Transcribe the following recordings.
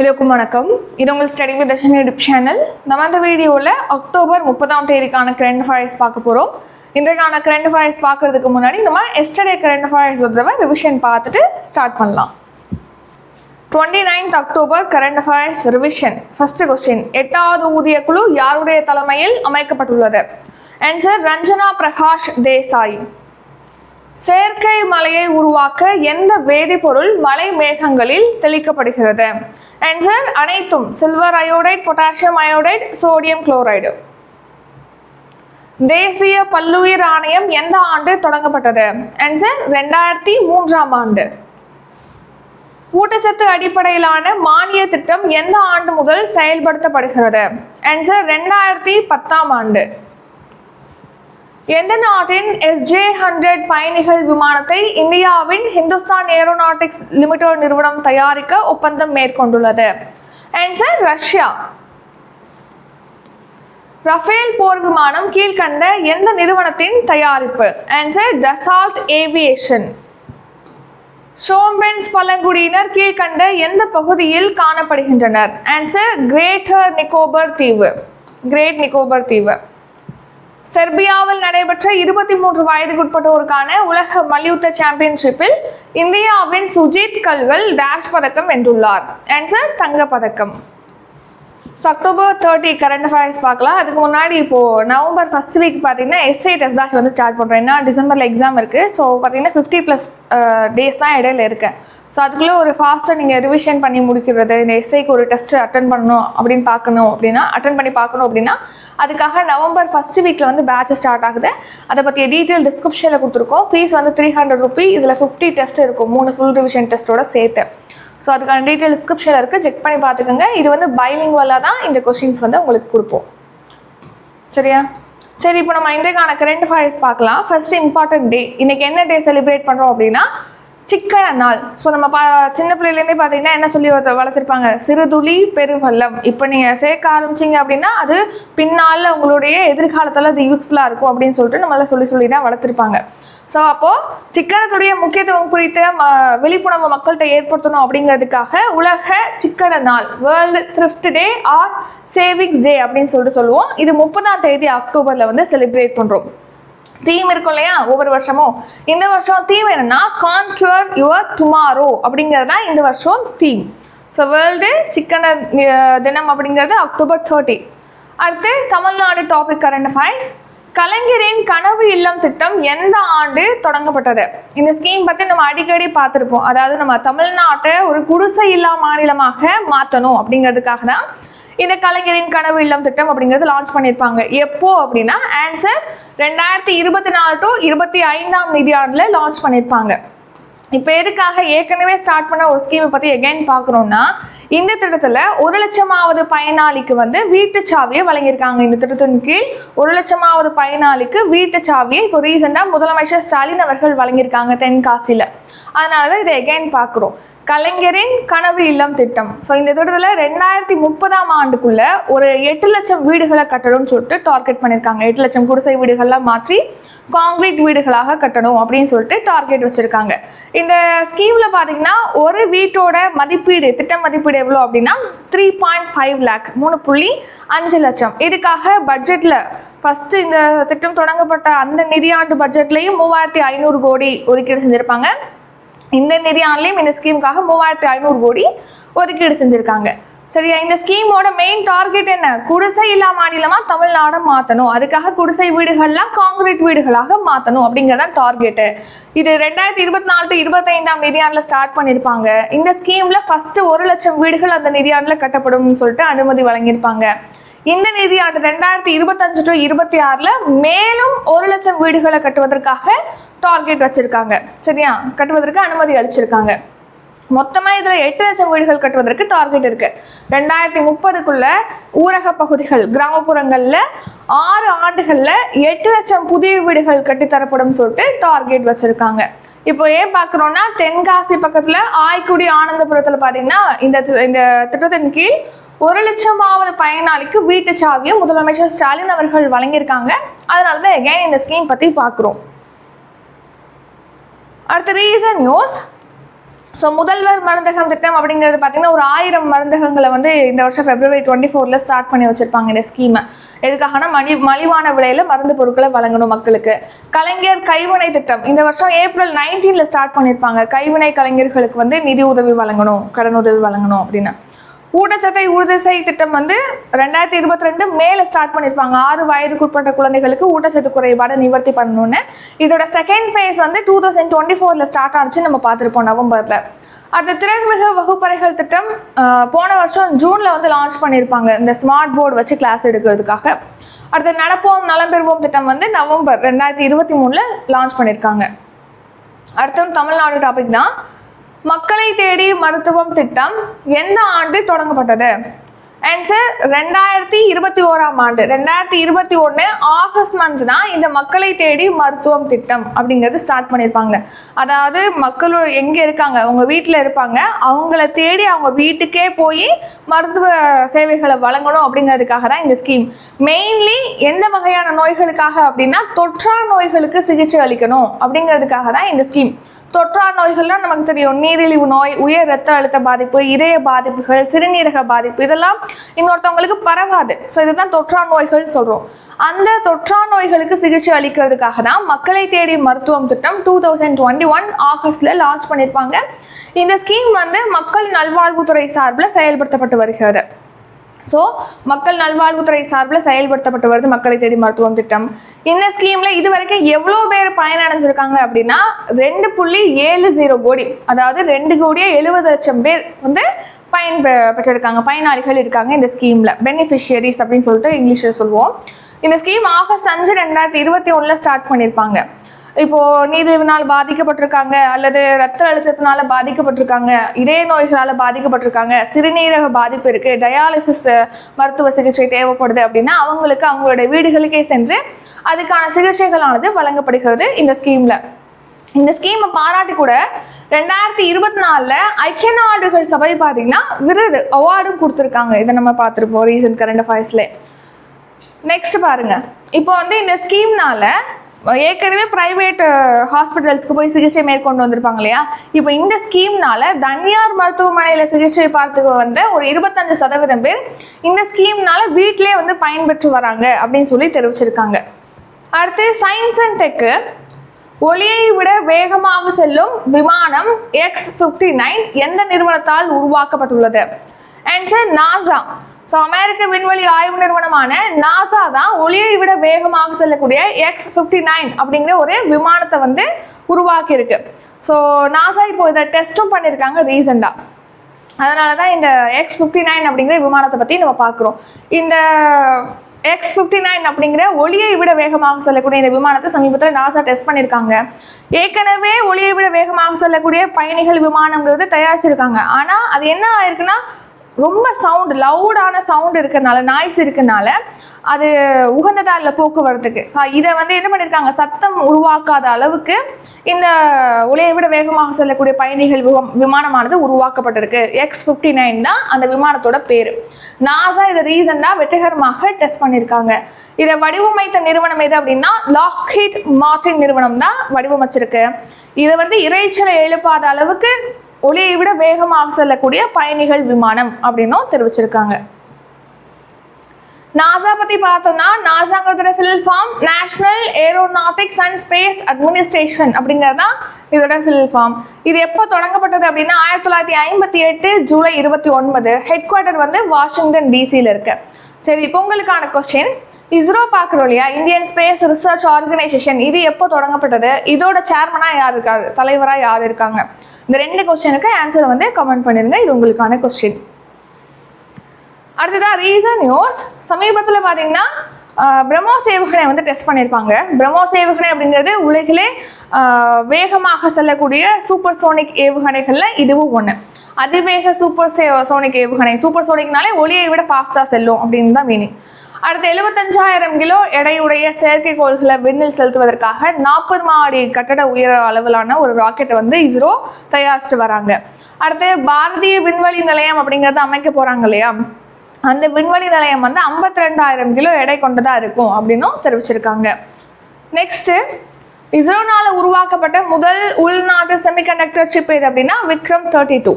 எல்லோருக்கும் வணக்கம். இது உங்கள் study with Darshan YouTube channel நம்ம அந்த வீடியோவில் அக்டோபர் முப்பதாம் தேதிக்கான கரண்ட் அஃபேர்ஸ் பார்க்க போகிறோம் இன்றைக்கான கரண்ட் அஃபேர்ஸ் பார்க்கறதுக்கு முன்னாடி நம்ம எஸ்டர்டே கரண்ட் அஃபேர்ஸ் ஒரு தடவை ரிவிஷன் பார்த்துட்டு ஸ்டார்ட் பண்ணலாம். Twenty ninth October current affairs revision first question எட்டாவது ஊதிய குழு யாருடைய தலைமையில் அமைக்கப்பட்டுள்ளது? ஆன்சர் ரஞ்சனா பிரகாஷ் தேசாய். செயற்கை மலையை உருவாக்க எந்த வேதிப்பொருள் மலை மேகங்களில் தெளிக்கப்படுகிறது? ஆன்சர் அனைத்தும் silver iodide potassium iodide sodium chloride தேசிய பல்லுயிர் ஆணையம் எந்த ஆண்டு தொடங்கப்பட்டது? ஆன்சர் ரெண்டாயிரத்தி மூன்றாம் ஆண்டு. ஊட்டச்சத்து அடிப்படையிலான மானிய திட்டம் எந்த ஆண்டு முதல் செயல்படுத்தப்படுகிறது? ஆன்சர் ரெண்டாயிரத்தி பத்தாம் ஆண்டு. எந்த நாட்டின் எஸ்ஜே ஹண்ட்ரட் பயணிகள் விமானத்தை இந்தியாவின் ஹிந்துஸ்தான் ஏரோநாட்டிக்ஸ் லிமிடெட் நிறுவனம் தயாரிக்க ஒப்பந்தம் மேற்கொண்டுள்ளது? Answer Russia. ரஃபேல் போர் விமானம் கீழ்கண்ட எந்த நிறுவனத்தின் தயாரிப்பு? ஆன்சர் டசால்ட் ஏவியேஷன் ஷோம்பென்ஸ் பழங்குடியினர் கீழ்கண்ட எந்த பகுதியில் காணப்படுகின்றனர்? ஆன்சர் கிரேட்டர் நிக்கோபர் தீவு. கிரேட் நிக்கோபர் தீவு. செர்பியாவில் நடைபெற்ற இருபத்தி மூன்று வயதுக்குட்பட்டோருக்கான உலக மல்யுத்த சாம்பியன்ஷிப்பில் இந்தியாவின் சுஜித் கல்கள் டேஷ் பதக்கம் வென்றுள்ளார். ஆன்சர் தங்க பதக்கம் so October thirty current affairs பார்க்கலாம். அதுக்கு முன்னாடி இப்போது நவம்பர் ஃபர்ஸ்ட் வீக் பார்த்தீங்கன்னா எஸ்ஐ டெஸ்ட் பேட்ச் வந்து ஸ்டார்ட் பண்ணுறேன் ஏன்னா டிசம்பரில் எக்ஸாம் இருக்குது ஸோ பார்த்தீங்கன்னா ஃபிஃப்டி ப்ளஸ் டேஸ் தான் இடையில இருக்கேன் ஸோ அதுக்குள்ளே ஒரு ஃபாஸ்ட்டாக நீங்கள் ரிவிஷன் பண்ணி முடிக்கிறது இந்த எஸ்ஐக்கு ஒரு டெஸ்ட் அட்டன் பண்ணணும் அப்படின்னு பார்க்கணும் அப்படின்னா அட்டன் பண்ணி பார்க்கணும் அப்படின்னா அதுக்காக நவம்பர் ஃபர்ஸ்ட் வீக்கில் வந்து பேட்ச் ஸ்டார்ட் ஆகுது. அதை பற்றிய டீட்டெயில் டிஸ்கிரிப்ஷனில் கொடுத்துருக்கோம். ஃபீஸ் வந்து த்ரீ ஹண்ட்ரட் ருபி இதில் ஃபிஃப்டி டெஸ்ட் இருக்கும். மூணு ஃபுல் ரிவிஷன் டெஸ்ட்டோட சேர்த்து. ஸோ அதுக்கான டீட்டெயில் டிஸ்கிரிப்ஷனில் இருக்குது செக் பண்ணி பார்த்துக்கோங்க. இது வந்து பைலிங் தான் இந்த கொஷின்ஸ் வந்து உங்களுக்கு கொடுப்போம். சரியா? சரி இப்போ நம்ம இன்றைக்கான கரண்ட் அஃபேர்ஸ் பார்க்கலாம். ஃபர்ஸ்ட் இம்பார்ட்டன்ட் டே இன்னைக்கு என்ன டே செலிப்ரேட் பண்ணுறோம் அப்படின்னா சிக்கன நாள். ஸோ நம்ம பா சின்ன பிள்ளையிலேருந்தே பார்த்தீங்கன்னா என்ன சொல்லி வளர்த்துருப்பாங்க? வளர்த்திருப்பாங்க சிறுதுளி பெருவல்லம் இப்போ நீங்கள் சேர்க்க ஆரம்பிச்சீங்க அப்படின்னா அது பின்னால் உங்களுடைய எதிர்காலத்தில் அது யூஸ்ஃபுல்லாக இருக்கும் அப்படின்னு சொல்லிட்டு நம்மளால் சொல்லி சொல்லி தான் வளர்த்துருப்பாங்க. ஸோ அப்போது சிக்கனத்துடைய முக்கியத்துவம் குறித்த ம விழிப்புணர்வு மக்கள்கிட்ட ஏற்படுத்தணும் அப்படிங்கிறதுக்காக உலக சிக்கன நாள் world thrift day or savings day அப்படின்னு சொல்லிட்டு சொல்லுவோம். இது முப்பதாம் தேதி அக்டோபரில் வந்து செலிப்ரேட் பண்ணுறோம் தீம் இருக்கும் இல்லையா? ஒவ்வொரு வருஷமும். இந்த வருஷம் தீம் என்னன்னா கான்க்யூர் யுவர் டுமாரோ அப்படிங்கிறது தான் இந்த வருஷம் தீம் ஸோ வேர்ல்டு சிக்கன தினம் அப்படிங்கிறது அக்டோபர் தேர்ட்டி அடுத்து தமிழ்நாடு டாபிக் கரண்ட் அஃபேர்ஸ் கலைஞரின் கனவு இல்லம் திட்டம் எந்த ஆண்டு தொடங்கப்பட்டது? இந்த ஸ்கீம் பற்றி நம்ம அடிக்கடி பார்த்துருப்போம். அதாவது நம்ம தமிழ்நாட்டை ஒரு குடிசை இல்லா மாநிலமாக மாற்றணும் அப்படிங்கிறதுக்காக தான் இந்த கலைஞரின் கனவு இல்லம் திட்டம் அப்படிங்கிறது லான்ச் பண்ணியிருப்பாங்க. எப்போ அப்படின்னா ஆன்சர் ரெண்டாயிரத்தி இருபத்தி நாலு டு இருபத்தி ஐந்தாம் நிதியாண்டில் லான்ச் பண்ணியிருப்பாங்க. இப்போ எதுக்காக ஏற்கனவே ஸ்டார்ட் பண்ண ஒரு ஸ்கீமை பற்றி எகைன் பார்க்குறோம்னா இந்த திட்டத்தில் ஒரு லட்சமாவது பயனாளிக்கு வந்து வீட்டு சாவியை வழங்கியிருக்காங்க. இந்த திட்டத்தின் கீழ் ஒரு லட்சமாவது பயனாளிக்கு வீட்டு சாவியை இப்போ ரீசெண்டாக முதலமைச்சர் ஸ்டாலின் அவர்கள் வழங்கியிருக்காங்க தென்காசியில். அதனால தான் இதை எகைன் பார்க்குறோம். கலைஞரின் கனவு இல்லம் திட்டம். ஸோ இந்த திட்டத்தில் ரெண்டாயிரத்தி முப்பதாம் ஆண்டுக்குள்ள ஒரு எட்டு லட்சம் வீடுகளை கட்டணும்னு சொல்லிட்டு டார்கெட் பண்ணியிருக்காங்க எட்டு லட்சம் குடிசை வீடுகள்லாம் மாற்றி காங்கிரீட் வீடுகளாக கட்டணும் அப்படின்னு சொல்லிட்டு டார்கெட் வச்சிருக்காங்க. இந்த ஸ்கீம்ல பாத்தீங்கன்னா ஒரு வீட்டோட மதிப்பீடு திட்ட மதிப்பீடு எவ்வளோ அப்படின்னா த்ரீ பாயிண்ட் ஃபைவ் லேக் மூணு புள்ளி அஞ்சு லட்சம். இதுக்காக பட்ஜெட்ல ஃபர்ஸ்ட் இந்த திட்டம் தொடங்கப்பட்ட அந்த நிதியாண்டு பட்ஜெட்லையும் மூவாயிரத்தி ஐநூறு கோடி ஒதுக்கீடு செஞ்சிருப்பாங்க. இந்த நிதியாண்டுலையும் இந்த ஸ்கீமுக்காக மூவாயிரத்தி ஐநூறு கோடி ஒதுக்கீடு செஞ்சுருக்காங்க. சரியா? இந்த ஸ்கீமோட மெயின் டார்கெட் என்ன? குடிசை இல்லா மாநிலமா தமிழ்நாடு மாத்தணும். அதுக்காக குடிசை வீடுகள்லாம் காங்கிரீட் வீடுகளாக மாத்தணும் அப்படிங்கறதான் டார்கெட்டு இது ரெண்டாயிரத்தி இருபத்தி நாலு டு இருபத்தைந்தாம் நிதியாண்டுல ஸ்டார்ட் பண்ணிருப்பாங்க. இந்த ஸ்கீம்ல ஃபர்ஸ்ட் ஒரு லட்சம் வீடுகள் அந்த நிதியாண்டுல கட்டப்படும்னு சொல்லிட்டு அனுமதி வழங்கியிருப்பாங்க. இந்த நிதியாண்டு ரெண்டாயிரத்தி இருபத்தஞ்சு டு இருபத்தி ஆறுல மேலும் ஒரு லட்சம் வீடுகளை கட்டுவதற்காக டார்கெட் வச்சிருக்காங்க. சரியா? கட்டுவதற்கு அனுமதி அளிச்சிருக்காங்க. மொத்தமா இதுல எட்டு லட்சம் வீடுகள் கட்டுவதற்கு டார்கெட் இருக்கு. ரெண்டாயிரத்தி முப்பதுக்குள்ள ஊரக பகுதிகள் கிராமப்புறங்கள்ல ஆறு ஆண்டுகள்ல எட்டு லட்சம் புதிய வீடுகள் கட்டித்தரப்படும் சொல்லிட்டு டார்கெட் வச்சிருக்காங்க. இப்போ ஏன் பார்க்குறோன்னா தென்காசி பக்கத்துல ஆய்க்குடி ஆனந்தபுரத்துல பாத்தீங்கன்னா இந்த தி- இந்த திட்டத்தின் கீழ் ஒரு லட்சமாவது பயனாளிக்கு வீட்டு சாவியை முதலமைச்சர் ஸ்டாலின் அவர்கள் வழங்கியிருக்காங்க. அதனால தான் எகைன் இந்த ஸ்கீம் பத்தி பார்க்குறோம். அடுத்த ரீசன் நியூஸ் ஸோ முதல்வர் மருந்தகம் திட்டம் அப்படிங்கிறது பார்த்தீங்கன்னா ஒரு ஆயிரம் மருந்தகங்களை வந்து இந்த வருஷம் பிப்ரவரி டுவெண்ட்டி ஃபோரில் ஸ்டார்ட் பண்ணி வச்சிருப்பாங்க இந்த ஸ்கீமை எதுக்காகனா மலி மலிவான விலையில மருந்து பொருட்களை வழங்கணும் மக்களுக்கு. கலைஞர் கைவினை திட்டம். இந்த வருஷம் ஏப்ரல் நைன்டீன்ல ஸ்டார்ட் பண்ணியிருப்பாங்க கைவினை கலைஞர்களுக்கு வந்து நிதி உதவி வழங்கணும் கடன் உதவி வழங்கணும் அப்படின்னு. ஊட்டச்சத்தை உறுதிசை திட்டம் வந்து ரெண்டாயிரத்தி இருபத்தி ரெண்டு மேல ஸ்டார்ட் பண்ணியிருப்பாங்க ஆறு வயதுக்குட்பட்ட குழந்தைகளுக்கு ஊட்டச்சத்து குறைபாடு நிவர்த்தி பண்ணணும்னு. இதோட செகண்ட் ஃபேஸ் வந்து டூ தௌசண்ட் டுவெண்ட்டி ஃபோர்ல ஸ்டார்ட் ஆனிச்சு நம்ம பார்த்துருப்போம் நவம்பர்ல. அடுத்த திறன்மிகு வகுப்பறைகள் திட்டம் போன வருஷம் ஜூன்ல வந்து லான்ச் பண்ணியிருப்பாங்க இந்த ஸ்மார்ட் போர்டு வச்சு கிளாஸ் எடுக்கிறதுக்காக. அடுத்து நடப்போம் நலம் பெறுவோம் திட்டம் வந்து நவம்பர் ரெண்டாயிரத்தி இருபத்தி மூணுல லான்ச் பண்ணியிருக்காங்க அடுத்தது தமிழ்நாடு டாபிக் தான். மக்களை தேடி மருத்துவம் திட்டம் எந்த ஆண்டு தொடங்கப்பட்டது? ஆன்சர் ரெண்டாயிரத்தி இருபத்தி ஓராம் ஆண்டு. ரெண்டாயிரத்தி இருபத்தி ஒன்று ஆகஸ்ட் மந்த் தான் இந்த மக்களை தேடி மருத்துவம் திட்டம் அப்படிங்கிறது ஸ்டார்ட் பண்ணியிருப்பாங்க. அதாவது மக்களோட எங்கே இருக்காங்க? அவங்க வீட்டில் இருப்பாங்க. அவங்கள தேடி அவங்க வீட்டுக்கே போய் மருத்துவ சேவைகளை வழங்கணும் அப்படிங்கிறதுக்காக தான் இந்த ஸ்கீம் மெயின்லி எந்த வகையான நோய்களுக்காக அப்படின்னா தொற்றா நோய்களுக்கு சிகிச்சை அளிக்கணும் அப்படிங்கிறதுக்காக தான் இந்த ஸ்கீம் தொற்றா நோய்கள்லாம் நமக்கு தெரியும். நீரிழிவு நோய் உயர் ரத்த அழுத்த பாதிப்பு இதய பாதிப்புகள் சிறுநீரக பாதிப்பு இதெல்லாம் இன்னொருத்தவங்களுக்கு பரவாது. ஸோ இதுதான் தொற்றா நோய்கள் சொல்கிறோம் அந்த தொற்றா நோய்களுக்கு சிகிச்சை அளிக்கிறதுக்காக தான் மக்களை தேடி மருத்துவம் திட்டம் டூ தௌசண்ட் டுவெண்ட்டி ஒன் ஆகஸ்ட்ல லான்ச் பண்ணியிருப்பாங்க இந்த ஸ்கீம் வந்து மக்கள் நல்வாழ்வுத்துறை சார்பில் செயல்படுத்தப்பட்டு வருகிறது. ஸோ மக்கள் நல்வாழ்வுத்துறை சார்பில் செயல்படுத்தப்பட்டு வருது மக்களை தேடி மருத்துவம் திட்டம். இந்த ஸ்கீம்ல இது வரைக்கும் எவ்வளோ பேர் பயனடைஞ்சிருக்காங்க அப்படின்னா ரெண்டு புள்ளி ஏழு ஜீரோ கோடி அதாவது ரெண்டு கோடியே எழுபது லட்சம் பேர் வந்து பயன் பெற்றிருக்காங்க. பயனாளிகள் இருக்காங்க இந்த ஸ்கீம்ல பெனிஃபிஷியரிஸ் அப்படின்னு சொல்லிட்டு இங்கிலீஷில் சொல்லுவோம். இந்த ஸ்கீம் ஆகஸ்ட் அஞ்சு ரெண்டாயிரத்தி இருபத்தி ஒன்றில் ஸ்டார்ட் பண்ணியிருப்பாங்க இப்போ நீரிழிவினால் பாதிக்கப்பட்டிருக்காங்க அல்லது ரத்த அழுத்தத்தினால பாதிக்கப்பட்டிருக்காங்க இதய நோய்களால பாதிக்கப்பட்டிருக்காங்க சிறுநீரக பாதிப்பு இருக்கு டயாலிசிஸ் மருத்துவ சிகிச்சை தேவைப்படுது அப்படின்னா அவங்களுக்கு அவங்களுடைய வீடுகளுக்கே சென்று அதுக்கான சிகிச்சைகளானது வழங்கப்படுகிறது இந்த ஸ்கீம்ல. இந்த ஸ்கீமை பாராட்டி கூட ரெண்டாயிரத்தி இருபத்தி நாலுல ஐக்கிய நாடுகள் சபை பார்த்தீங்கன்னா விருது அவார்டும் கொடுத்துருக்காங்க. இதை நம்ம பார்த்துருப்போம் ரீசன்ட் கரண்ட் அஃபேர்ஸ்ல நெக்ஸ்ட் பாருங்க. இப்போ வந்து இந்த ஸ்கீம்னால ஏற்கனவே பிரைவேட் ஹாஸ்பிட்டல்ஸ்க்கு uh, போய் சிகிச்சை மேற்கொண்டு வந்திருப்பாங்க இல்லையா? இப்போ இந்த ஸ்கீம்னால தனியார் மருத்துவமனையில சிகிச்சை பார்த்துக்க வந்த ஒரு இருபத்தஞ்சு சதவீதம் பேர் இந்த ஸ்கீம்னால வீட்டிலே வந்து பயன்பெற்று வராங்க அப்படின்னு சொல்லி தெரிவிச்சிருக்காங்க. அடுத்து சயின்ஸ் அண்ட் டெக்கு ஒளியை விட வேகமாக செல்லும் விமானம் எக்ஸ் ஃபிஃப்டி நைன் எந்த நிறுவனத்தால் உருவாக்கப்பட்டுள்ளது? ஆன்சர் நாசா ஸோ அமெரிக்க விண்வெளி ஆய்வு நிறுவனமான நாசா தான் ஒளியை விட வேகமாக செல்லக்கூடிய எக்ஸ் ஃபிஃப்டி நைன் அப்படிங்கிற ஒரு விமானத்தை வந்து உருவாக்கியிருக்கு. ஸோ நாசா இப்போ இதை டெஸ்ட்டும் பண்ணியிருக்காங்க ரீசெண்டாக அதனால தான் இந்த எக்ஸ் ஃபிஃப்டி நைன் அப்படிங்கிற விமானத்தை பற்றி நம்ம பார்க்குறோம். இந்த எக்ஸ் ஃபிஃப்டி நைன் அப்படிங்கிற ஒளியை விட வேகமாக செல்லக்கூடிய இந்த விமானத்தை சமீபத்தில் நாசா டெஸ்ட் பண்ணியிருக்காங்க. ஏற்கனவே ஒளியை விட வேகமாக செல்லக்கூடிய பயணிகள் விமானங்கிறது தயாரிச்சிருக்காங்க. ஆனால் அது என்ன ஆயிருக்குன்னா ரொம்ப சவுண்ட் லவுடான சவுண்ட் இருக்கறனால நாய்ஸ் இருக்கனால அது உகந்ததா இல்லை போக்குவரத்துக்கு. ஸோ இதை வந்து என்ன பண்ணியிருக்காங்க சத்தம் உருவாக்காத அளவுக்கு இந்த உலையை விட வேகமாக செல்லக்கூடிய பயணிகள் விமா- விமானமானது உருவாக்கப்பட்டிருக்கு. எக்ஸ் ஃபிஃப்டி நைன் தான் அந்த விமானத்தோட பேர். நாசா இதை ரீசெண்டாக வெற்றிகரமாக டெஸ்ட் பண்ணியிருக்காங்க இதை வடிவமைத்த நிறுவனம் எது அப்படின்னா லாக்ஹீட் மார்டின் நிறுவனம் தான் வடிவமைச்சிருக்கு. இதை வந்து இறைச்சலை எழுப்பாத அளவுக்கு ஒளியை விட வேகமாக செல்லக்கூடிய பயணிகள் விமானம் அப்படின்னும் தெரிவிச்சிருக்காங்க. நாசா பத்தி பார்த்தோம்னா நாசாங்கிறதோட full form national aeronautics and space administration அப்படிங்கிறது தான் இதோட ஃபில் ஃபார்ம். இது எப்போ தொடங்கப்பட்டது அப்படின்னா ஆயிரத்தி தொள்ளாயிரத்தி ஐம்பத்தி எட்டு ஜூலை இருபத்தி ஒன்பது ஹெட் குவார்ட்டர் வந்து வாஷிங்டன் டிசியில் இருக்குது சரி இப்போ உங்களுக்கான கொஸ்டின் இஸ்ரோ பார்க்குறோம் இல்லையா இந்தியன் ஸ்பேஸ் ரிசர்ச் ஆர்கனைசேஷன் இது எப்போ தொடங்கப்பட்டது? இதோட சேர்மனாக யார் இருக்காரு? தலைவராக யார் இருக்காங்க? இந்த ரெண்டு கொஸ்டினுக்கு ஆன்சர் வந்து கமெண்ட் பண்ணிருங்க. இது உங்களுக்கான கொஸ்டின் அடுத்ததா ரீசன் நியூஸ் சமீபத்தில் பார்த்தீங்கன்னா பிரம்மோ சேவகனை வந்து டெஸ்ட் பண்ணியிருப்பாங்க பிரம்மோ சேவகனை அப்படிங்கிறது உலகிலே வேகமாக செல்லக்கூடிய சூப்பர் சோனிக் ஏவுகணைகளில் இதுவும் ஒன்று அதிவேக சூப்பர் சோனிக் ஏவுகணை. சூப்பர் சோனிக்னாலே ஒளியை விட ஃபாஸ்டா செல்லும் அப்படின்னு தான் மீனிங் அடுத்து எழுபத்தஞ்சாயிரம் கிலோ எடையுடைய செயற்கைக்கோள்களை விண்ணில் செலுத்துவதற்காக நாற்பது மாடி கட்டட உயர அளவிலான ஒரு ராக்கெட்டை வந்து இஸ்ரோ தயாரிச்சுட்டு வராங்க. அடுத்து பாரதிய விண்வெளி நிலையம் அப்படிங்கறத அமைக்க போறாங்க இல்லையா? அந்த விண்வெளி நிலையம் வந்து 52000 கிலோ எடை கொண்டதா இருக்கும் அப்படின்னும் தெரிவிச்சிருக்காங்க. நெக்ஸ்ட் இஸ்ரோனால உருவாக்கப்பட்ட முதல் உள்நாட்டு செமிகண்டக்டர் சிப் எது அப்படின்னா விக்ரம் தேர்ட்டி டூ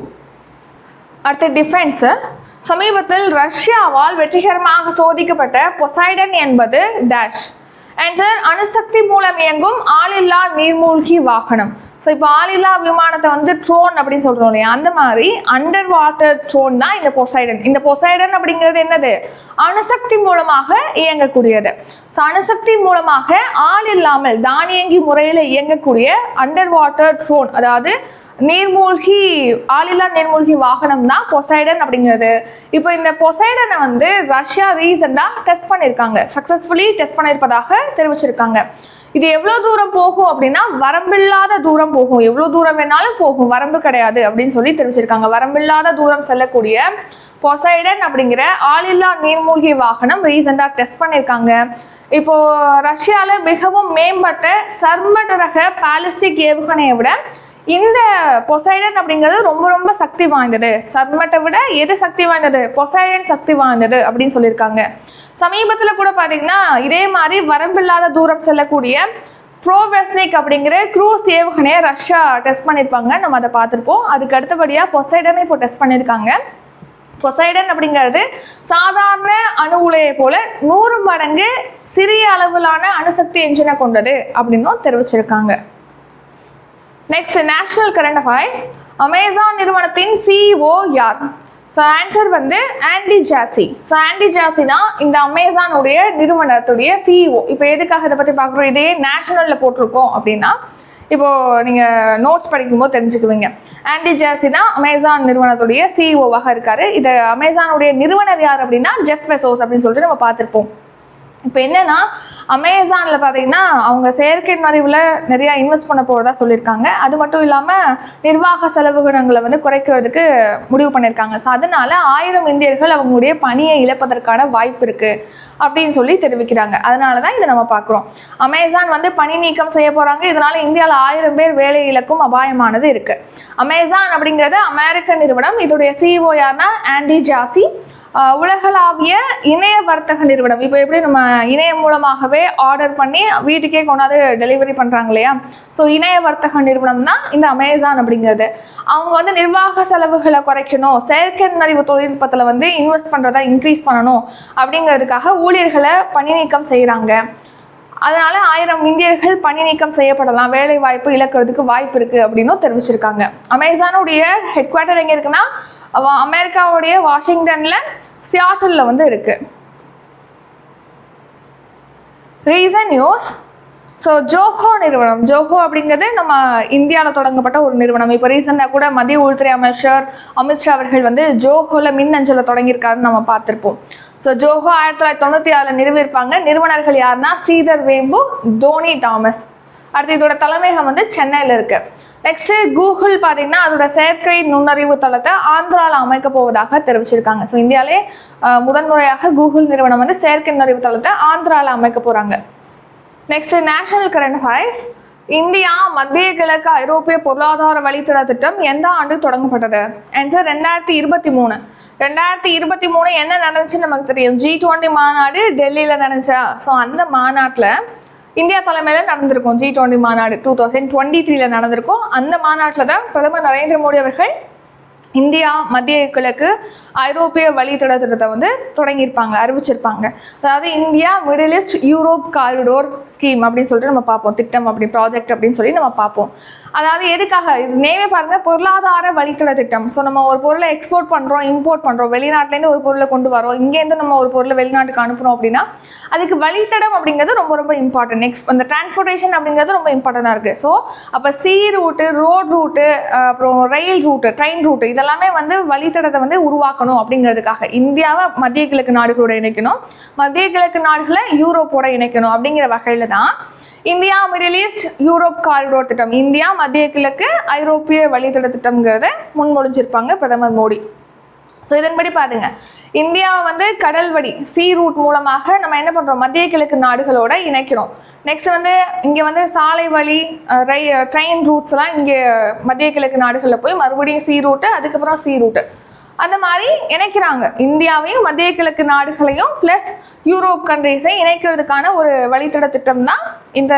அடுத்து டிஃபென்ஸு சமீபத்தில் ரஷ்யாவால் வெற்றிகரமாக சோதிக்கப்பட்ட பொசைடன் என்பது டேஷ் ஆன்சர் அணுசக்தி மூலம் இயங்கும் ஆளில்லா நீர்மூழ்கி வாகனம். ஸோ இப்போ ஆளில்லா விமானத்தை வந்து ட்ரோன் அப்படின்னு சொல்கிறோம் இல்லையா? அந்த மாதிரி அண்டர் வாட்டர் ட்ரோன் தான் இந்த பொசைடன் இந்த பொசைடன் அப்படிங்கிறது என்னது? அணுசக்தி மூலமாக இயங்கக்கூடியது. ஸோ அணுசக்தி மூலமாக ஆள் இல்லாமல் தானியங்கி முறையில் இயங்கக்கூடிய அண்டர் வாட்டர் ட்ரோன் அதாவது நீர்மூழ்கி ஆளில்லா நீர்மூழ்கி வாகனம் தான் பொசைடன் அப்படிங்கிறது. இப்போ இந்த பொசைடனை வந்து ரஷ்யா ரீசெண்டாக டெஸ்ட் பண்ணியிருக்காங்க சக்ஸஸ்ஃபுல்லி டெஸ்ட் பண்ணியிருப்பதாக தெரிவிச்சிருக்காங்க. இது எவ்வளோ தூரம் போகும் அப்படின்னா வரம்பில்லாத தூரம் போகும். எவ்வளோ தூரம் வேணாலும் போகும். வரம்பு கிடையாது அப்படின்னு சொல்லி தெரிவிச்சிருக்காங்க. வரம்பில்லாத தூரம் செல்லக்கூடிய பொசைடன் அப்படிங்கிற ஆளில்லா நீர்மூழ்கி வாகனம் ரீசெண்டாக டெஸ்ட் பண்ணியிருக்காங்க இப்போ ரஷ்யாவில் மிகவும் மேம்பட்ட சர்மடரக பாலிஸ்டிக் ஏவுகணையை விட இந்த பொசைடன் அப்படிங்கிறது ரொம்ப ரொம்ப சக்தி வாய்ந்தது. சர்மட்டை விட எது சக்தி வாய்ந்தது? பொசைடன் சக்தி வாய்ந்தது அப்படின்னு சொல்லியிருக்காங்க. சமீபத்தில் கூட பார்த்தீங்கன்னா இதே மாதிரி வரம்பில்லாத தூரம் செல்லக்கூடிய ப்ரோவெஸ்னிக் அப்படிங்கிற க்ரூஸ் ஏவுகணையை ரஷ்யா டெஸ்ட் பண்ணியிருப்பாங்க. நம்ம அதை பார்த்துருப்போம். அதுக்கு அடுத்தபடியாக பொசைடனை இப்போ டெஸ்ட் பண்ணியிருக்காங்க. பொசைடன் அப்படிங்கிறது சாதாரண அணு உலையை போல நூறு மடங்கு சிறிய அளவிலான அணுசக்தி என்ஜினை கொண்டது அப்படின்னும் தெரிவிச்சிருக்காங்க. Next national current affairs Amazon நிறுவனத்தின் சிஇஓ யார்? ஸோ ஆன்சர் வந்து Andy Jassy so Andy Jassy தான் இந்த அமேசானுடைய நிறுவனத்துடைய சிஇஓ இப்போ எதுக்காக இதை பற்றி பார்க்குறோம்? இதே நேஷனலில் போட்டிருக்கோம் அப்படின்னா இப்போது நீங்கள் நோட்ஸ் படிக்கும்போது தெரிஞ்சுக்குவீங்க. ஆண்டி ஜாசி தான் அமேசான் நிறுவனத்துடைய சிஇஓவாக இருக்காரு. இது அமேசானுடைய நிறுவனர் யார் அப்படின்னா ஜெஃப் பெசோஸ் அப்படின்னு சொல்லிட்டு நம்ம பார்த்துருப்போம். இப்போ என்னன்னா அமேசானில் பார்த்தீங்கன்னா அவங்க செயற்கை நுழைவில் நிறையா இன்வெஸ்ட் பண்ண போகிறதா சொல்லியிருக்காங்க. அது மட்டும் இல்லாமல் நிர்வாக செலவுகளை வந்து குறைக்கிறதுக்கு முடிவு பண்ணியிருக்காங்க. ஸோ அதனால ஆயிரம் இந்தியர்கள் அவங்களுடைய பணியை இழப்பதற்கான வாய்ப்பு இருக்குது அப்படின்னு சொல்லி தெரிவிக்கிறாங்க. அதனால தான் இதை நம்ம பார்க்குறோம் அமேசான் வந்து பணி நீக்கம் செய்ய போகிறாங்க இதனால இந்தியாவில் ஆயிரம் பேர் வேலை இழக்கும் அபாயமானது இருக்கு. அமேசான் அப்படிங்கிறது அமெரிக்க நிறுவனம். இதோடைய சிஇஓ யார்னா ஆண்டி ஜாசி உலகளாவிய இணைய வர்த்தக நிறுவனம். இப்போ எப்படி நம்ம இணையம் மூலமாகவே ஆர்டர் பண்ணி வீட்டுக்கே கொண்டாந்து டெலிவரி பண்ணுறாங்க இல்லையா ஸோ இணைய வர்த்தக நிறுவனம் தான் இந்த அமேசான் அப்படிங்கிறது. அவங்க வந்து நிர்வாக செலவுகளை குறைக்கணும் செயற்கை நுண்ணறிவு தொழில்நுட்பத்தில் வந்து இன்வெஸ்ட் பண்ணுறதா இன்க்ரீஸ் பண்ணணும் அப்படிங்கிறதுக்காக ஊழியர்களை பணி நீக்கம் செய்கிறாங்க அதனால ஆயிரம் இந்தியர்கள் பணி நீக்கம் செய்யப்படலாம். வேலை வாய்ப்பு இழக்கிறதுக்கு வாய்ப்பு இருக்கு அப்படின்னும் தெரிவிச்சிருக்காங்க. அமேசானுடைய ஹெட் குவார்ட்டர் எங்க இருக்குன்னா அமெரிக்காவுடைய வாஷிங்டன்ல சியாட்டில் வந்து இருக்கு. ரீசன் நியூஸ் ஸோ ஜோஹோ நிறுவனம். ஜோஹோ அப்படிங்கிறது நம்ம இந்தியாவில் தொடங்கப்பட்ட ஒரு நிறுவனம். இப்போ ரீசெண்டாக கூட மத்திய உள்துறை அமைச்சர் அமித்ஷா அவர்கள் வந்து ஜோகாவில் மின் அஞ்சலை தொடங்கியிருக்காருன்னு நம்ம பார்த்துருப்போம். ஸோ ஜோஹோ ஆயிரத்தி தொள்ளாயிரத்தி தொண்ணூற்றி ஆறில் நிறுவியிருப்பாங்க. நிறுவனர்கள் யாருன்னா ஸ்ரீதர் வேம்பு தோனி தாமஸ். அடுத்து இதோட தலைமையகம் வந்து சென்னையில் இருக்கு. நெக்ஸ்ட் கூகுள் பார்த்தீங்கன்னா அதோட செயற்கை நுண்ணறிவு தளத்தை ஆந்திராவில் அமைக்க போவதாக தெரிவிச்சிருக்காங்க. ஸோ இந்தியாவிலே முதன்முறையாக கூகுள் நிறுவனம் வந்து செயற்கை நுண்ணறிவு தளத்தை ஆந்திராவில் அமைக்க போறாங்க. Next national current affairs India மத்திய கிழக்கு ஐரோப்பிய பொருளாதார வழித்தட திட்டம் எந்த ஆண்டு தொடங்கப்பட்டது? ஆன்சர் ரெண்டாயிரத்தி இருபத்தி மூணு. ரெண்டாயிரத்தி இருபத்தி மூணு என்ன நடந்துச்சுன்னு நமக்கு தெரியும். ஜி டுவெண்ட்டி மாநாடு டெல்லியில் நடந்துச்சா? ஸோ அந்த மாநாட்டில் இந்தியா தலைமையில் நடந்திருக்கும் ஜி டுவெண்ட்டி மாநாடு டூ தௌசண்ட் டுவெண்ட்டி த்ரீல நடந்திருக்கும். அந்த மாநாட்டில் தான் பிரதமர் நரேந்திர மோடி அவர்கள் இந்தியா மத்திய கிழக்கு ஐரோப்பிய வழித்தட திட்டத்தை வந்து தொடங்கியிருப்பாங்க அறிவிச்சிருப்பாங்க. அதாவது India Middle East Europe corridor scheme அப்படின்னு சொல்லிட்டு நம்ம பார்ப்போம். திட்டம் அப்படி ப்ராஜெக்ட் அப்படின்னு சொல்லி நம்ம பார்ப்போம். அதாவது எதுக்காக? இது நேமே பாருங்க பொருளாதார வழித்தட திட்டம். ஸோ நம்ம ஒரு பொருளை எக்ஸ்போர்ட் பண்ணுறோம் இம்போர்ட் பண்ணுறோம் வெளிநாட்டிலேருந்து ஒரு பொருளை கொண்டு வரோம் இங்கேருந்து நம்ம ஒரு பொருளை வெளிநாட்டுக்கு அனுப்புகிறோம் அப்படின்னா அதுக்கு வழித்தடம் அப்படிங்கிறது ரொம்ப ரொம்ப இம்பார்ட்டன்ட் நெக்ஸ்ட் அந்த டிரான்ஸ்போர்ட்டேஷன் அப்படிங்கிறது ரொம்ப இம்பார்ட்டண்டாக இருக்குது ஸோ அப்போ சி ரூட்டு ரோட் ரூட்டு அப்புறம் ரயில் ரூட்டு ட்ரெயின் ரூட்டு இதெல்லாமே வந்து வழித்தடத்தை வந்து உருவாக்கணும் அப்படிங்கிறதுக்காக இந்தியாவை மத்திய கிழக்கு நாடுகளோட இணைக்கணும் மத்திய கிழக்கு நாடுகளை யூரோப்போட இணைக்கணும் அப்படிங்கிற வகையில தான் India Middle East Europe corridor திட்டம். இந்தியா மத்திய கிழக்கு ஐரோப்பிய வழித்தட திட்டம்ங்கிறத முன்மொழிஞ்சிருப்பாங்க பிரதமர் மோடி. ஸோ இதன்படி பாருங்க. இந்தியாவை வந்து கடல் வழி சீ ரூட் மூலமாக நம்ம என்ன பண்ணுறோம் மத்திய கிழக்கு நாடுகளோட இணைக்கிறோம். நெக்ஸ்ட் வந்து இங்கே வந்து சாலை வழி ரை ட்ரெயின் ரூட்ஸ்லாம் இங்கே மத்திய கிழக்கு நாடுகளில் போய் மறுபடியும் சீ ரூட்டு அதுக்கப்புறம் சீ ரூட்டு அந்த மாதிரி இணைக்கிறாங்க. இந்தியாவையும் மத்திய கிழக்கு நாடுகளையும் ப்ளஸ் யூரோப் கண்ட்ரீஸை இணைக்கிறதுக்கான ஒரு வழித்தட திட்டம் தான் இந்த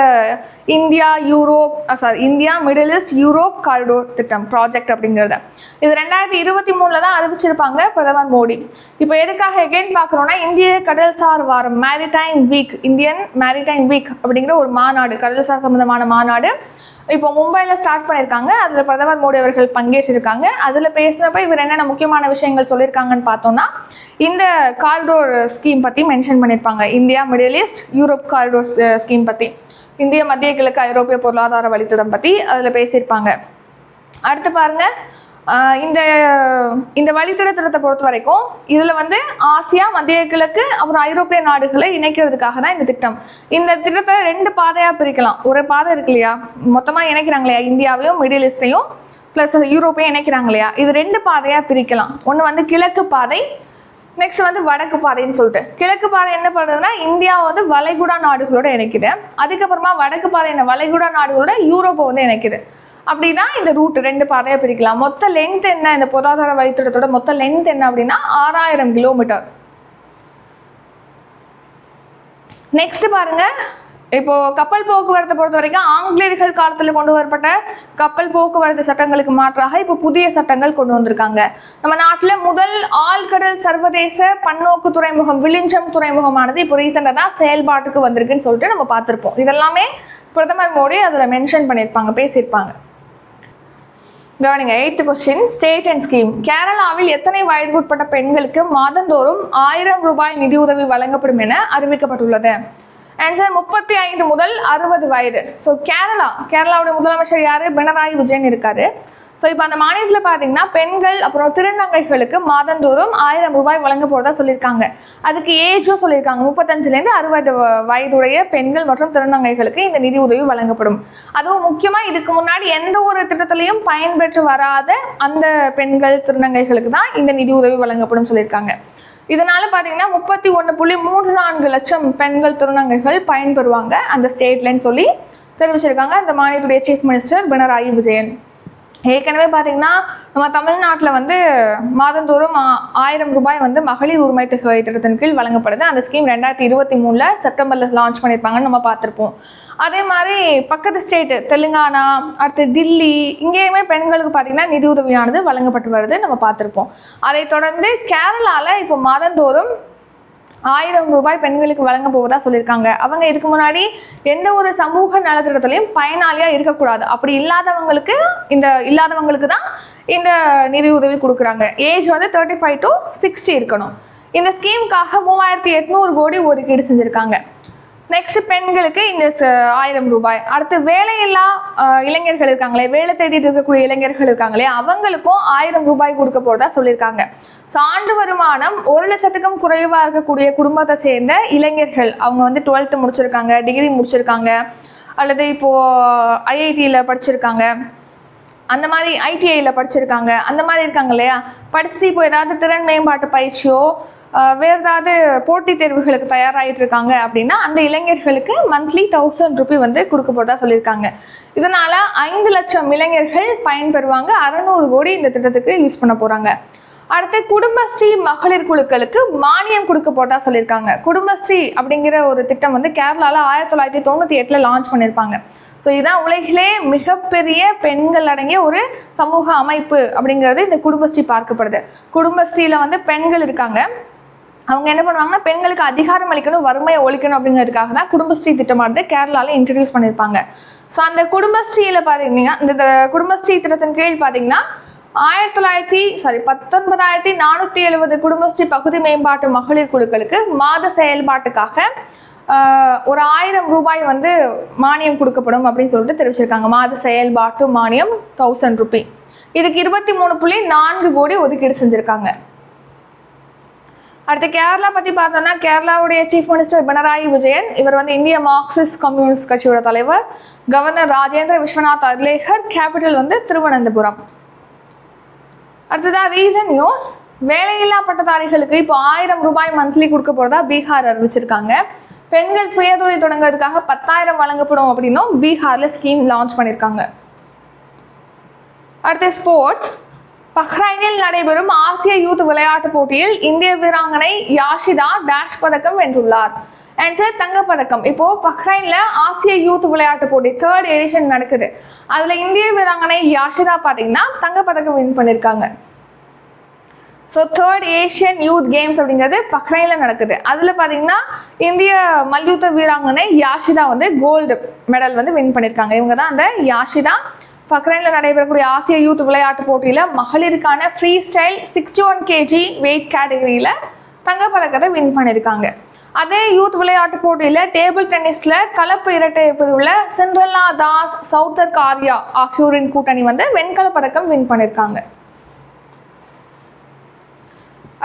India Europe sorry India Middle East Europe corridor திட்டம் ப்ராஜெக்ட் அப்படிங்கிறத. இது ரெண்டாயிரத்தி இருபத்தி மூணில் தான் அறிவிச்சிருப்பாங்க பிரதமர் மோடி. இப்போ எதுக்காக எகெயின் பார்க்குறோன்னா இந்திய கடல்சார் வாரம் maritime week Indian maritime week அப்படிங்கிற ஒரு மாநாடு கடல்சார் சம்பந்தமான மாநாடு இப்போ மும்பையில் ஸ்டார்ட் பண்ணியிருக்காங்க அதில் பிரதமர் மோடி அவர்கள் பங்கேற்றிருக்காங்க. அதில் பேசினப்ப இவர் என்னென்ன முக்கியமான விஷயங்கள் சொல்லியிருக்காங்கன்னு பார்த்தோம்னா இந்த காரிடோர் ஸ்கீம் பற்றி மென்ஷன் பண்ணியிருப்பாங்க India Middle East Europe corridor scheme பற்றி இந்திய மத்திய கிழக்கு ஐரோப்பிய பொருளாதார வழித்தடம் பற்றி அதில் பேசியிருப்பாங்க. அடுத்து பாருங்க இந்த இந்த வழித்தட திட்டத்தை பொறுத்த வரைக்கும் இதில் வந்து ஆசியா மத்திய கிழக்கு அப்புறம் ஐரோப்பிய நாடுகளை இணைக்கிறதுக்காக தான் இந்த திட்டம். இந்த திட்டத்தை ரெண்டு பாதையாக பிரிக்கலாம். ஒரு பாதை இருக்கு இல்லையா? மொத்தமாக இணைக்கிறாங்க இல்லையா? இந்தியாவையும் மிடில் ஈஸ்டையும் ப்ளஸ் யூரோப்பையும் இணைக்கிறாங்க இல்லையா? இது ரெண்டு பாதையாக பிரிக்கலாம். ஒன்று வந்து கிழக்கு பாதை நெக்ஸ்ட் வந்து வடக்கு பாதைன்னு சொல்லிட்டு. கிழக்கு பாதை என்ன பண்ணுறதுன்னா இந்தியாவை வந்து வளைகுடா நாடுகளோட இணைக்குது. அதுக்கப்புறமா வடக்கு பாதை என்ன? வளைகுடா நாடுகளோட யூரோப்பை வந்து இணைக்குது. அப்படின்னா இந்த ரூட் ரெண்டு பாதையாக பிரிக்கலாம். மொத்த லென்த் என்ன? இந்த பொருளாதார வழித்தடத்தோட மொத்த லென்த் என்ன அப்படின்னா ஆறாயிரம் கிலோமீட்டர் நெக்ஸ்ட் பாருங்க. இப்போ கப்பல் போக்குவரத்தை பொறுத்த வரைக்கும் ஆங்கிலேயர்கள் காலத்தில் கொண்டு வரப்பட்ட கப்பல் போக்குவரத்து சட்டங்களுக்கு மாற்றாக இப்போ புதிய சட்டங்கள் கொண்டு வந்திருக்காங்க. நம்ம நாட்டில் முதல் ஆழ்கடல் சர்வதேச பன்னோக்கு துறைமுகம் விழிஞ்சம் துறைமுகமானது இப்போ ரீசெண்டாக தான் செயல்பாட்டுக்கு வந்திருக்குன்னு சொல்லிட்டு நம்ம பார்த்துருப்போம். இதெல்லாமே பிரதமர் மோடி அதில் மென்ஷன் பண்ணியிருப்பாங்க பேசியிருப்பாங்க. கவனிங்க eighth question state and scheme கேரளாவில் எத்தனை வயதுக்குட்பட்ட பெண்களுக்கு மாதந்தோறும் ஆயிரம் ரூபாய் நிதியுதவி வழங்கப்படும் என அறிவிக்கப்பட்டுள்ளது? ஆன்சர் முப்பத்தி ஐந்து முதல் அறுபது வயது. ஸோ கேரளா. கேரளாவுடைய முதலமைச்சர் யாரு? பினராயி விஜயன் இருக்காரு. ஸோ இப்போ அந்த மாநிலத்தில் பார்த்தீங்கன்னா பெண்கள் அப்புறம் திருநங்கைகளுக்கு மாதந்தோறும் ஆயிரம் ரூபாய் வழங்க போகிறதா சொல்லியிருக்காங்க. அதுக்கு ஏஜும் சொல்லியிருக்காங்க. முப்பத்தஞ்சுலேருந்து அறுபது வயதுடைய பெண்கள் மற்றும் திருநங்கைகளுக்கு இந்த நிதி உதவி வழங்கப்படும். அதுவும் முக்கியமாக இதுக்கு முன்னாடி எந்த ஒரு திட்டத்திலையும் பயன்பெற்று வராத அந்த பெண்கள் திருநங்கைகளுக்கு தான் இந்த நிதி உதவி வழங்கப்படும் சொல்லியிருக்காங்க. இதனால பார்த்தீங்கன்னா முப்பத்தி ஒன்று புள்ளி மூன்று நான்கு லட்சம் பெண்கள் திருநங்கைகள் பயன்பெறுவாங்க. அந்த ஸ்டேட்லன்னு சொல்லி தெரிவிச்சிருக்காங்க. அந்த மாநிலத்துடைய சீஃப் மினிஸ்டர் பினராயி விஜயன். ஏற்கனவே பார்த்தீங்கன்னா நம்ம தமிழ்நாட்டில் வந்து மாதந்தோறும் ஆயிரம் ரூபாய் வந்து மகளிர் உரிமை தொகை திட்டத்தின் கீழ் வழங்கப்படுது. அந்த ஸ்கீம் ரெண்டாயிரத்தி இருபத்தி மூணில் செப்டம்பரில் லான்ச் பண்ணியிருப்பாங்கன்னு நம்ம பார்த்துருப்போம். அதே மாதிரி பக்கத்து ஸ்டேட்டு தெலுங்கானா அடுத்து தில்லி இங்கேயுமே பெண்களுக்கு பார்த்தீங்கன்னா நிதி உதவியானது வழங்கப்பட்டு வருது நம்ம பார்த்துருப்போம். அதை தொடர்ந்து கேரளாவில் இப்போ மாதந்தோறும் ஆயிரம் ரூபாய் பெண்களுக்கு வழங்க போவதா சொல்லியிருக்காங்க. அவங்க இதுக்கு முன்னாடி எந்த ஒரு சமூக நலத்திட்டத்திலையும் பயனாளியா இருக்கக்கூடாது. அப்படி இல்லாதவங்களுக்கு இந்த இல்லாதவங்களுக்கு தான் இந்த நிதி உதவி கொடுக்குறாங்க. ஏஜ் வந்து தேர்ட்டி ஃபைவ் டு சிக்ஸ்டி இருக்கணும். இந்த ஸ்கீமுக்காக மூவாயிரத்தி எட்நூறு கோடி ஒதுக்கீடு செஞ்சுருக்காங்க. நெக்ஸ்ட் பெண்களுக்கு இந்த ஆயிரம் ரூபாய். அடுத்து வேலையில்லா இளைஞர்கள் இருக்காங்களே வேலை தேடிட்டு இருக்கக்கூடிய இளைஞர்கள் இருக்காங்களே அவங்களுக்கும் ஆயிரம் ரூபாய் கொடுக்க போறதா சொல்லியிருக்காங்க. ஸோ ஆண்டு வருமானம் ஒரு லட்சத்துக்கும் குறைவா இருக்கக்கூடிய குடும்பத்தை சேர்ந்த இளைஞர்கள் அவங்க வந்து டுவெல்த்து முடிச்சிருக்காங்க டிகிரி முடிச்சிருக்காங்க அல்லது இப்போ ஐஐடியில் படிச்சிருக்காங்க. அந்த மாதிரி ஐடிஐயில் படிச்சிருக்காங்க. அந்த மாதிரி இருக்காங்க இல்லையா? படிச்சு இப்போ ஏதாவது திறன் மேம்பாட்டு பயிற்சியோ வேறு ஏதாவது போட்டித் தேர்வுகளுக்கு தயாராகிட்டு இருக்காங்க அப்படின்னா அந்த இளைஞர்களுக்கு மந்த்லி தௌசண்ட் ருபி வந்து கொடுக்க சொல்லியிருக்காங்க. இதனால ஐந்து லட்சம் இளைஞர்கள் பயன்பெறுவாங்க. அறநூறு கோடி இந்த திட்டத்துக்கு யூஸ் பண்ண போகிறாங்க அடுத்து குடும்பஸ்ரீ மகளிர் குழுக்களுக்கு மானியம் கொடுக்க போட்டா சொல்லியிருக்காங்க. குடும்பஸ்ரீ அப்படிங்கிற ஒரு திட்டம் வந்து கேரளாவில் ஆயிரத்தி தொள்ளாயிரத்தி தொண்ணூற்றி எட்டில் லான்ச் பண்ணியிருப்பாங்க. ஸோ இதுதான் உலகிலே மிகப்பெரிய பெண்கள் அடங்கிய ஒரு சமூக அமைப்பு அப்படிங்கிறது இந்த குடும்பஸ்ரீ பார்க்கப்படுது. குடும்பஸ்ரீல வந்து பெண்கள் இருக்காங்க. அவங்க என்ன பண்ணுவாங்கன்னா பெண்களுக்கு அதிகாரம் அளிக்கணும் வறுமையை ஒழிக்கணும் அப்படிங்கிறதுக்காக தான் குடும்பஸ்ரீ திட்டமானது கேரளால இன்ட்ரடியூஸ் பண்ணியிருப்பாங்க. ஸோ அந்த குடும்பஸ்ரீல பார்த்தீங்கன்னா இந்த குடும்பஸ்ரீ திட்டத்தின் கீழ் பார்த்தீங்கன்னா ஆயிரத்தி தொள்ளாயிரத்தி சாரி பத்தொன்பதாயிரத்தி நானூற்றி எழுபது குடும்பஸ்ரீ பகுதி மேம்பாட்டு மகளிர் குழுக்களுக்கு மாத செயல்பாட்டுக்காக ஒரு ஆயிரம் ரூபாய் வந்து மானியம் கொடுக்கப்படும் அப்படின்னு சொல்லிட்டு தெரிவிச்சிருக்காங்க. மாத செயல்பாட்டு மானியம் தௌசண்ட் ருபி இதுக்கு இருபத்தி மூணு புள்ளி நான்கு கோடி ஒதுக்கீடு செஞ்சிருக்காங்க. அடுத்து கேரளா பத்தி பார்த்தோம்னா கேரளாவுடைய சீஃப் மினிஸ்டர் பினராயி விஜயன் இவர் வந்து இந்திய மார்க்சிஸ்ட் கம்யூனிஸ்ட் கட்சியோட தலைவர். கவர்னர் ராஜேந்திர விஸ்வநாத் அர்லேகர் கேபிட்டல் வந்து திருவனந்தபுரம். அடுத்ததா ரீசன் நியூஸ் வேலையில்லா பட்டதாரிகளுக்கு இப்போ ஆயிரம் ரூபாய் மந்த்லி கொடுக்க போறதா பீகார் அறிவிச்சிருக்காங்க. பெண்கள் சுயதொழில் தொடங்குறதுக்காக பத்தாயிரம் வழங்கப்படும் அப்படின்னும் பீகார்ல ஸ்கீம் லான்ச் பண்ணியிருக்காங்க அடுத்து ஸ்போர்ட்ஸ் பஹ்ரைனில் நடைபெறும் ஆசிய யூத் விளையாட்டுப் போட்டியில் இந்திய வீராங்கனை யாஷிதா டேஷ் பதக்கம் வென்றுள்ளார். அண்ட் சார் தங்கப்பதக்கம். இப்போ பஹ்ரைன்ல ஆசிய யூத் விளையாட்டு போட்டி தேர்ட் எடிஷன் நடக்குது. அதுல இந்திய வீராங்கனை யாஷிதா பாத்தீங்கன்னா தங்கப்பதக்கம் வின் பண்ணிருக்காங்க. So third Asian youth games அப்படிங்கிறது பக்ரைனில் நடக்குது. அதில் பார்த்தீங்கன்னா இந்திய மல்யுத்த வீராங்கனை யாஷிதா வந்து கோல்டு மெடல் வந்து வின் பண்ணியிருக்காங்க இவங்க தான் அந்த யாஷிதா பக்ரைன்ல நடைபெறக்கூடிய ஆசிய யூத் விளையாட்டு போட்டியில் மகளிருக்கான free style sixty one KG weight கேட்டகரியில் தங்கப்பதக்கத்தை வின் பண்ணியிருக்காங்க அதே யூத் விளையாட்டு போட்டியில் டேபிள் டென்னிஸில் கலப்பு இரட்டை பிரிவுல சிண்ட்ரல்லா தாஸ் சௌதர் காரியா ஆகியோரின் கூட்டணி வந்து வெண்கல பதக்கம் வின் பண்ணியிருக்காங்க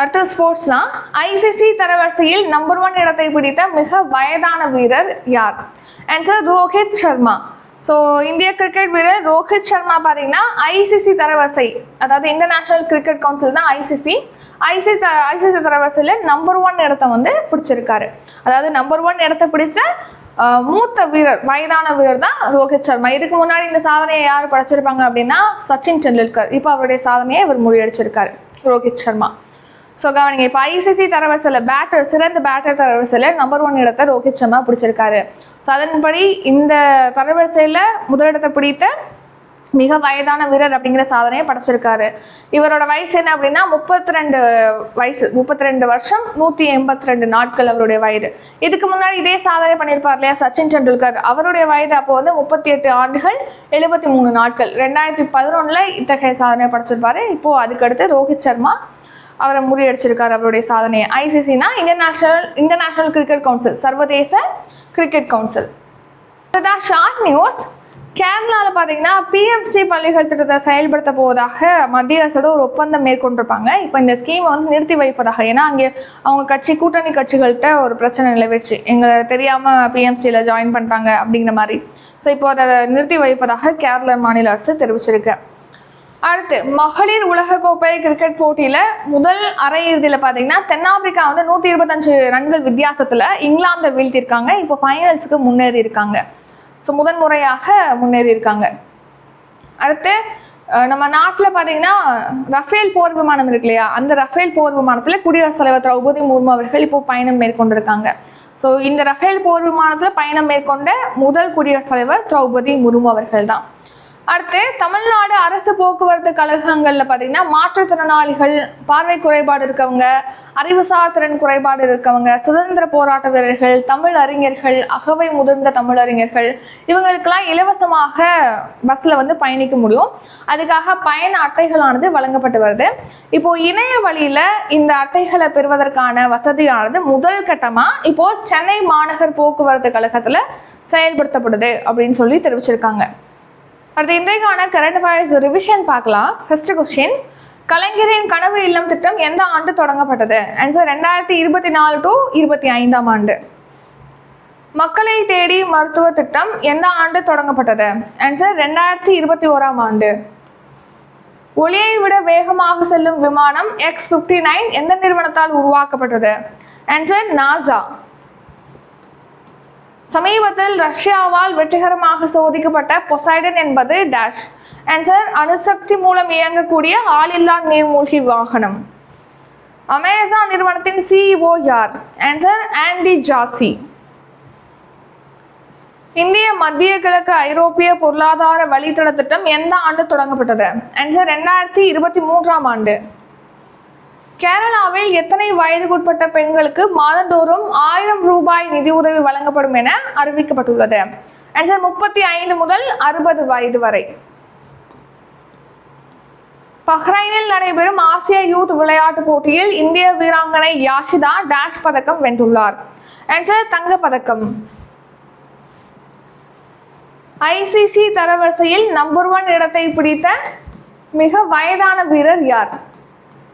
அடுத்த ஸ்போர்ட்ஸ் தான். ஐசிசி தரவரிசையில் நம்பர் ஒன் இடத்தை பிடித்த மிக வயதான வீரர் யார்? ஆன்சர் ரோஹித் சர்மா. ஸோ இந்திய கிரிக்கெட் வீரர் ரோஹித் சர்மா பார்த்தீங்கன்னா ஐசிசி தரவரிசை அதாவது இன்டர்நேஷனல் கிரிக்கெட் கவுன்சில் தான் ஐசிசி ஐசி த ஐசிசி தரவரிசையில் நம்பர் ஒன் இடத்த வந்து பிடிச்சிருக்காரு. அதாவது நம்பர் ஒன் இடத்த பிடித்த மூத்த வீரர் வயதான வீரர் தான் ரோஹித் சர்மா. இதுக்கு முன்னாடி இந்த சாதனையை யார் படைச்சிருப்பாங்க அப்படின்னா சச்சின் டெண்டுல்கர். இப்போ அவருடைய சாதனையை இவர் முறியடிச்சிருக்காரு ரோஹித் சர்மா. ஸோ கவனிங்க இப்போ ஐசிசி தரவரிசையில் பேட்டர் சிறந்த பேட்டர் தரவரிசையில் நம்பர் ஒன் இடத்தை ரோஹித் சர்மா பிடிச்சிருக்காரு. ஸோ அதன்படி இந்த தரவரிசையில் முதலிடத்தை பிடித்த மிக வயதான வீரர் அப்படிங்கிற சாதனையை படைச்சிருக்காரு. இவரோட வயசு என்ன அப்படின்னா முப்பத்தி ரெண்டு வயசு முப்பத்தி ரெண்டு வருஷம் நூற்றி எண்பத்தி ரெண்டு நாட்கள் அவருடைய வயது. இதுக்கு முன்னாடி இதே சாதனை பண்ணியிருப்பார் இல்லையா சச்சின் டெண்டுல்கர். அவருடைய வயது அப்போ வந்து முப்பத்தி எட்டு ஆண்டுகள் எழுபத்தி மூணு நாட்கள். ரெண்டாயிரத்தி பதினொன்றில் இத்தகைய சாதனை படைச்சிருப்பாரு. இப்போ அதுக்கடுத்து ரோஹித் சர்மா அவரை முறியடிச்சிருக்காரு அவருடைய சாதனையை. ஐசிசினா இன்டர்நேஷனல் இன்டர்நேஷனல் கிரிக்கெட் கவுன்சில் சர்வதேச கிரிக்கெட் கவுன்சில் அடுத்ததா ஷார்ட் நியூஸ் கேரளாவில் பார்த்தீங்கன்னா பிஎம்சி பள்ளிகள் திட்டத்தை செயல்படுத்த போவதாக மத்திய அரசோட ஒரு ஒப்பந்தம் மேற்கொண்டிருப்பாங்க. இப்போ இந்த ஸ்கீமை வந்து நிறுத்தி வைப்பதாக. ஏன்னா அங்கே அவங்க கட்சி கூட்டணி கட்சிகள்கிட்ட ஒரு பிரச்சனை நிலவிடுச்சு எங்களை தெரியாமல் பிஎம்சியில் ஜாயின் பண்ணிட்டாங்க அப்படிங்கிற மாதிரி. ஸோ இப்போ அதை நிறுத்தி வைப்பதாக கேரள மாநில அரசு தெரிவிச்சிருக்கு. அடுத்து மகளிர் உலகக்கோப்பை கிரிக்கெட் போட்டியில முதல் அரையிறுதியில் பார்த்தீங்கன்னா தென்னாப்பிரிக்கா வந்து நூற்றி இருபத்தஞ்சு ரன்கள் வித்தியாசத்தில் இங்கிலாந்தை வீழ்த்தியிருக்காங்க. இப்போ ஃபைனல்ஸுக்கு முன்னேறி இருக்காங்க ஸோ முதன் முறையாக முன்னேறி இருக்காங்க அடுத்து நம்ம நாட்டில் பார்த்தீங்கன்னா ரஃபேல் போர் விமானம் இருக்கு இல்லையா? அந்த ரஃபேல் போர் விமானத்தில் குடியரசுத் தலைவர் திரௌபதி முர்மு அவர்கள் இப்போ பயணம் மேற்கொண்டிருக்காங்க. ஸோ இந்த ரஃபேல் போர் விமானத்தில் பயணம் மேற்கொண்ட முதல் குடியரசுத் தலைவர் திரௌபதி முர்மு அவர்கள் தான் அடுத்து தமிழ்நாடு அரசு போக்குவரத்து கழகங்கள்ல பார்த்தீங்கன்னா மாற்றுத்திறனாளிகள் பார்வை குறைபாடு இருக்கவங்க அறிவுசார் திறன் குறைபாடு இருக்கவங்க சுதந்திர போராட்ட வீரர்கள் தமிழ் அறிஞர்கள் அகவை முதிர்ந்த தமிழ் அறிஞர்கள் இவங்களுக்கெல்லாம் இலவசமாக பஸ்ல வந்து பயணிக்க முடியும். அதுக்காக பயண அட்டைகளானது வழங்கப்பட்டு வருது. இப்போ இணைய வழியில இந்த அட்டைகளை பெறுவதற்கான வசதியானது முதல் கட்டமா இப்போ சென்னை மாநகர் போக்குவரத்து கழகத்துல செயல்படுத்தப்படுது அப்படின்னு சொல்லி தெரிவிச்சிருக்காங்க. அடுத்து இன்றைக்கான கரண்ட் அஃபேர்ஸ் ரிவிஷன் பார்க்கலாம். ஃபர்ஸ்ட் கொஸ்டின் கலைஞரின் கனவு இல்லம் திட்டம் எந்த ஆண்டு தொடங்கப்பட்டது? ஆன்சர் ரெண்டாயிரத்தி இருபத்தி நாலு டு இருபத்தி ஐந்தாம் ஆண்டு. மக்களை தேடி மருத்துவ திட்டம் எந்த ஆண்டு தொடங்கப்பட்டது? ஆன்சர் ரெண்டாயிரத்தி இருபத்தி ஓராம் ஆண்டு. ஒளியை விட வேகமாக செல்லும் விமானம் எக்ஸ் ஃபிஃப்டி நைன் எந்த நிறுவனத்தால் உருவாக்கப்பட்டது? ஆன்சர் நாசா சமீபத்தில் ரஷ்யாவால் வெற்றிகரமாக சோதிக்கப்பட்ட பொசைடன் என்பது டேஷ் ஆன்சர் அணுசக்தி மூலம் இயங்கக்கூடிய ஆளில்லா நீர்மூழ்கி வாகனம். அமேசான் நிறுவனத்தின் சிஇஓ யார்? ஆன்சர் ஆண்டி ஜாசி இந்திய மத்திய கிழக்கு ஐரோப்பிய பொருளாதார வழித்தட திட்டம் எந்த ஆண்டு தொடங்கப்பட்டது? ஆன்சர் ரெண்டாயிரத்தி இருபத்தி மூன்றாம் ஆண்டு. கேரளாவில் எத்தனை வயதுக்குட்பட்ட பெண்களுக்கு மாதந்தோறும் ஆயிரம் ரூபாய் நிதியுதவி வழங்கப்படும் என அறிவிக்கப்பட்டுள்ளது? ஆன்சர் முப்பத்தி ஐந்து முதல் அறுபது வயது வரை. பஹ்ரைனில் நடைபெறும் ஆசிய யூத் விளையாட்டுப் போட்டியில் இந்திய வீராங்கனை யாஷிதா டேஷ் பதக்கம் வென்றுள்ளார். ஆன்சர் தங்க பதக்கம். ஐசிசி தரவரிசையில் நம்பர் ஒன் இடத்தை பிடித்த மிக வயதான வீரர் யார்?